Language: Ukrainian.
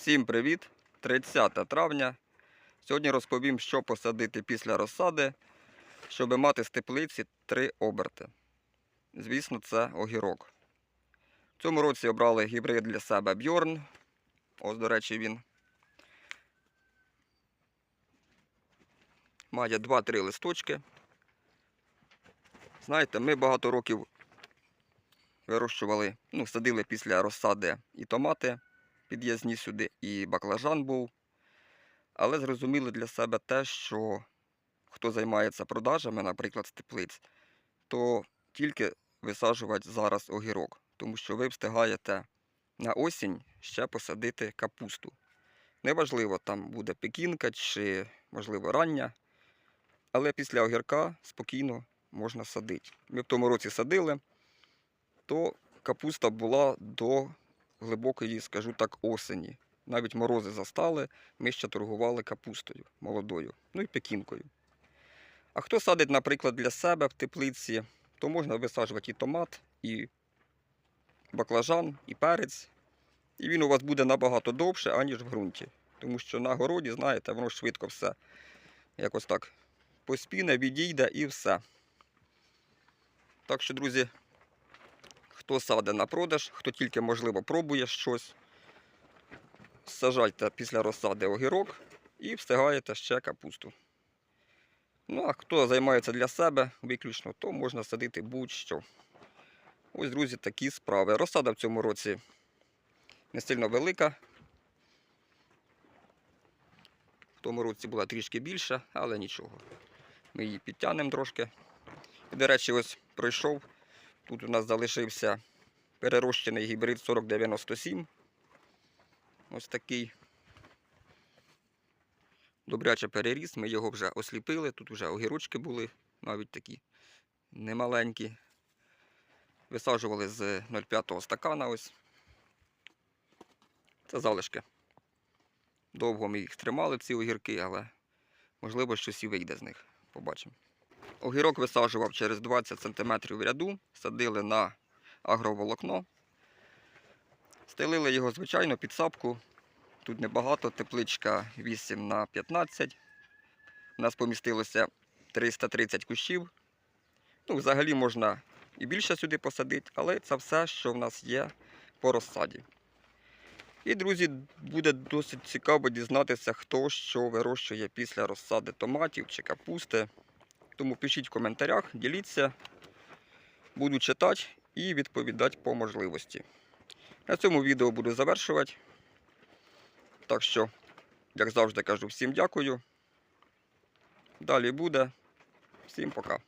Всім привіт! 30 травня. Сьогодні розповім, що посадити після розсади, щоб мати з теплиці три оберти. Звісно, це огірок. В цьому році обрали гібрид для себе Бьорн. Ось, до речі, він. Має 2-3 листочки. Знаєте, ми багато років вирощували, ну, садили після розсади і томати під'їзні сюди, і баклажан був. Але зрозуміли для себе те, що хто займається продажами, наприклад, з теплиць, то тільки висаджувати зараз огірок, тому що ви встигаєте на осінь ще посадити капусту. Неважливо, там буде пекінка чи, можливо, рання, але після огірка спокійно можна садити. Ми в тому році садили, то капуста була до глибокої, скажу так, осені. Навіть морози застали, ми ще торгували капустою молодою, ну і пекінкою. А хто садить, наприклад, для себе в теплиці, то можна висаджувати і томат, і баклажан, і перець. І він у вас буде набагато довше, аніж в ґрунті. Тому що на городі, знаєте, воно швидко все якось так поспіне, відійде і все. Так що, друзі, хто саде на продаж, хто тільки, можливо, пробує щось, сажайте після розсади огірок і встигаєте ще капусту. Ну, а хто займається для себе виключно, то можна садити будь-що. Ось, друзі, такі справи. Розсада в цьому році не сильно велика. В тому році була трішки більша, але нічого. Ми її підтягнемо трошки. І, до речі, ось пройшов. Тут у нас залишився перерощений гібрид 4097. Ось такий. Добряче переріс, ми його вже осліпили. Тут вже огірочки були, навіть такі немаленькі. Висаджували з 0,5 стакана ось. Це залишки. Довго ми їх тримали, ці огірки, але можливо щось і вийде з них. Побачимо. Огірок висаджував через 20 см в ряду, садили на агроволокно. Стелили його, звичайно, під сапку. Тут небагато, тепличка 8 на 15. У нас помістилося 330 кущів. Ну, взагалі можна і більше сюди посадити, але це все, що в нас є по розсаді. І, друзі, буде досить цікаво дізнатися, хто що вирощує після розсади томатів чи капусти. Тому пишіть в коментарях, діліться, буду читати і відповідати по можливості. На цьому відео буду завершувати. Так що, як завжди кажу, всім дякую. Далі буде. Всім пока.